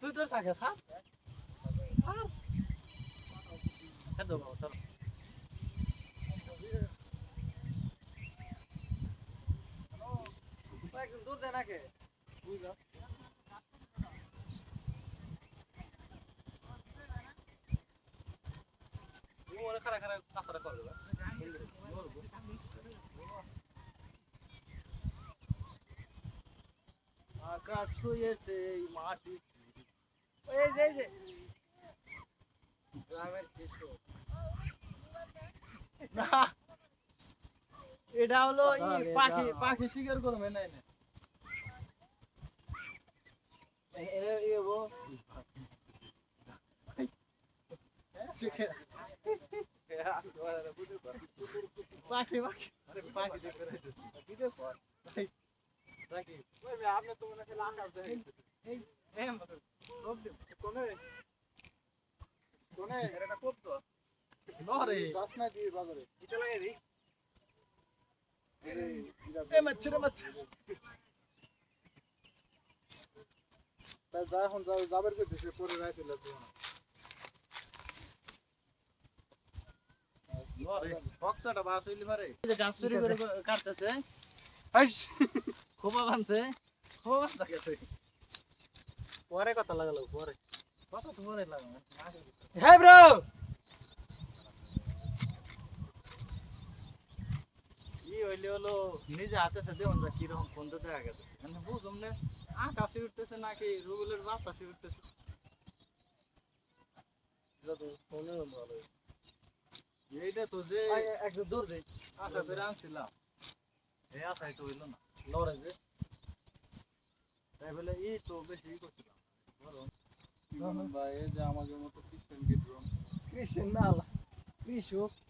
তুই তোর সাকে সার সার দেবো সার মনে খারা খারা কাঁচাটা করে আকাশ ছুঁয়েছে এই মাটি। এই যে যে। গ্রামের না এটা হলো পাখি পাখি শিকার করবে না না পাখি পাখি। পাখি পাখি আপনি তো মনে হয় আকাশ দেখেন এই এম সব দিন। কোনে? কোনে? এটা কোপ তো নরে দশ না দিয়ে বাজারে। এটা লাগে দি এ মাছ রে মাছ তাই যা এখন যাবার করতেছে পরে রাইতে লাগবে নরে ভক্তটা বাস হইলি পারে গাছ চুরি করে কাটতেছে। হাইস খোপা বানছে। পরে কথা লাগালো পরে কত তো পরে লাগানো হ্যাঁ ব্রো ই হইলে হলো নিজে হাতে সাথে আমরা কীরকম ফোনটা দেখা গেছে। মানে বুঝুম না আকাশে উঠতেছে নাকি রুগুলের বাতাসে উঠতেছে। এইটা তো যে একদম দূর দে আশা করে আনছিলাম। এই আশাই তো হইল না। লড়াই যে। তাই বলে এই তো বেশি করছিলাম। ভাই এই যে আমাদের মতো খ্রিস্টান না কৃষক। হ্যাঁ